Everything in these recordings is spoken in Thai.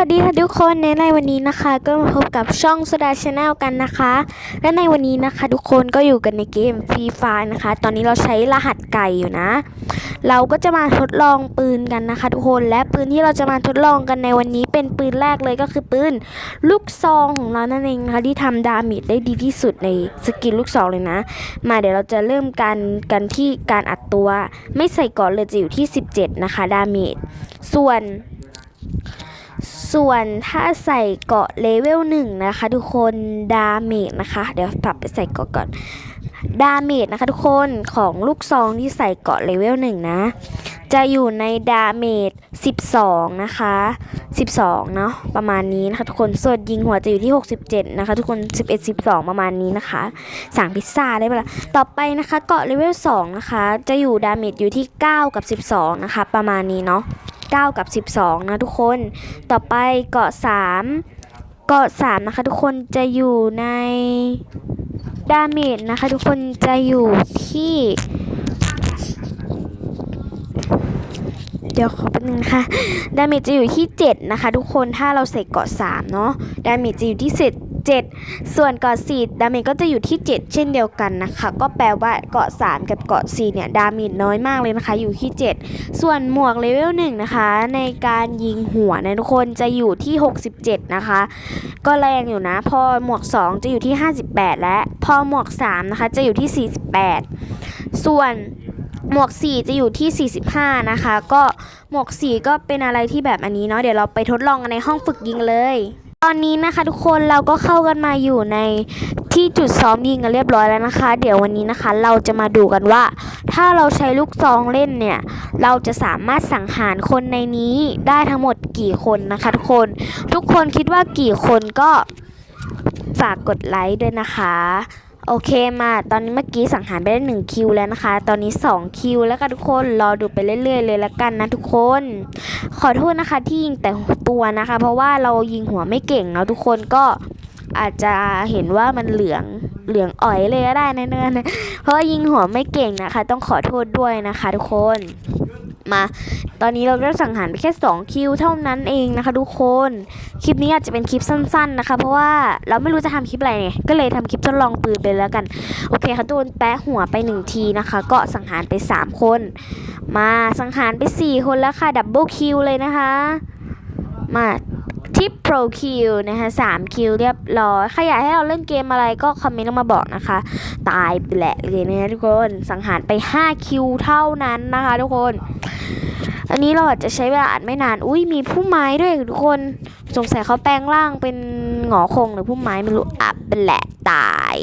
ดีค่ะทุกคนในในวันนี้นะคะ ก็มาพบกับช่องสดาชาแนลกันนะคะ และในวันนี้นะคะ ทุกคนก็อยู่กันในเกมฟรีไฟนะคะ ตอนนี้เราใช้รหัสไก่อยู่นะ เราก็จะมาทดลองปืนกันนะคะ ทุกคนและปืนที่เราจะมาทดลองกันในวันนี้เป็นปืนแรกเลยก็คือปืนลูกซองของเรานั่นเองนะคะที่ทำดาเมจได้ดีที่สุดในสกินลูกซองเลยนะ มาเดี๋ยวเราจะเริ่มกันกันที่การอัดตัว ไม่ใส่ก่อนเลยจะอยู่ที่ 17 นะคะ ดาเมจส่วน ส่วนถ้าใส่เกาะเลเวลหนึ่งนะคะ ทุกคนดาเมจนะคะ เดี๋ยวปรับไปใส่เกาะก่อนดาเมจนะคะทุกคนของลูกซองที่ใส่เกาะเลเวลหนึ่งนะ จะอยู่ในดาเมจ12 นะคะ 12 เนาะประมาณนี้นะคะทุกคนส่วนยิงหัวจะอยู่ที่ 67 นะคะ ทุกคน 11 12 ประมาณนี้นะคะสั่งพิซซ่าได้ปะล่ะต่อไปนะคะเกาะเลเวล2นะคะ จะอยู่ดาเมจอยู่ที่ 9 กับ 12 นะคะ ประมาณนี้เนาะ 9 กับ 12 นะทุกคน ต่อไปเกาะ 3 เกาะ 3 นะคะทุกคนจะอยู่ในดาเมจนะคะทุกคนจะอยู่ที่ เดี๋ยวขอแป๊บนึงนะคะดาเมจจะอยู่ที่ 7 นะคะทุกคนถ้าเราใส่เกาะ 3 เนาะดาเมจจะอยู่ที่ 7 7 ส่วนเกาะ4ดาเมจก็จะอยู่ที่ 7 เช่นเดียวกันนะคะ ก็แปลว่าเกาะ 3 กับเกาะ4เนี่ยดาเมจน้อยมากเลยนะคะ อยู่ที่ 7 ส่วนหมวกเลเวล1นะคะ ในการยิงหัวนะทุกคนจะอยู่ที่ 67 นะคะ ก็แรงอยู่นะ พอหมวก 2 จะอยู่ที่ 58 และ พอหมวก 3 นะคะ จะอยู่ที่ 48 ส่วนหมวก 4 จะอยู่ที่ 45 นะคะ ก็หมวก 4 ก็เป็นอะไรที่แบบอันนี้เนาะ เดี๋ยวเราไปทดลองกันในห้องฝึกยิงเลย ตอนนี้นะคะทุกคนเราก็เข้ากันมาอยู่ในที่จุดซ้อมยิงกันเรียบร้อยแล้วนะคะ เดี๋ยววันนี้นะคะเราจะมาดูกันว่า ถ้าเราใช้ลูกซองเล่นเนี่ย เราจะสามารถสังหารคนในนี้ได้ทั้งหมดกี่คนนะคะทุกคน ทุกคนคิดว่ากี่คนก็ฝากกดไลค์ด้วยนะคะ โอเคมาตอนนี้เมื่อกี้สังหารไปได้1คิวแล้วนะคะ ตอนนี้2คิวแล้วกันทุกคนรอดูไปเรื่อย ๆ เลยละกันนะทุกคน ขอโทษนะคะที่ยิงแต่ตัวนะคะ เพราะว่าเรายิงหัวไม่เก่งเนาะทุกคนก็อาจจะเห็นว่ามันเหลืองเหลืองอ่อยเลยก็ได้นะเนินเพราะว่ายิงหัวไม่เก่งนะคะ ต้องขอโทษด้วยนะคะ ทุกคนมา ตอนนี้เราก็สังหารไปแค่ 2 คิวเท่านั้นเองนะคะทุกคน คลิปนี้อาจจะเป็นคลิปสั้น ๆนะคะ เพราะว่าเราไม่รู้จะทำคลิปอะไรไงก็เลยทำคลิปทดลองปืนไปแล้วกัน โอเคค่ะโดนแปะหัวไปหนึ่งทีนะคะ ก็สังหารไป 3 คน มาสังหารไป 4 คนแล้วค่ะดับเบิลคิวเลยนะคะ มาทิปโปรคิวนะคะสามคิวเรียบร้อยใครอยากให้เราเล่นเกมอะไรก็คอมเมนต์ลงมาบอกนะคะ ตายไปแหละเลยนะคะทุกคน สังหารไป 5 คิวเท่านั้นนะคะทุกคน อันนี้เราอาจจะใช้เวลาอัดไม่นาน อุ้ยมีผู้ไม้ด้วยทุกคน สงสัยเขาแปลงร่างเป็นหงอคงหรือผู้ไม้ไม่รู้อับเป็นแหละตาย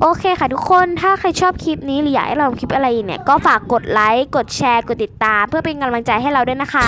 โอเคค่ะทุกคน ถ้าใครชอบคลิปนี้หรืออยากให้เราทำคลิปอะไรเนี่ย ก็ฝากกดไลค์ กดแชร์ กดติดตาม เพื่อเป็นกำลังใจให้เราด้วยนะคะ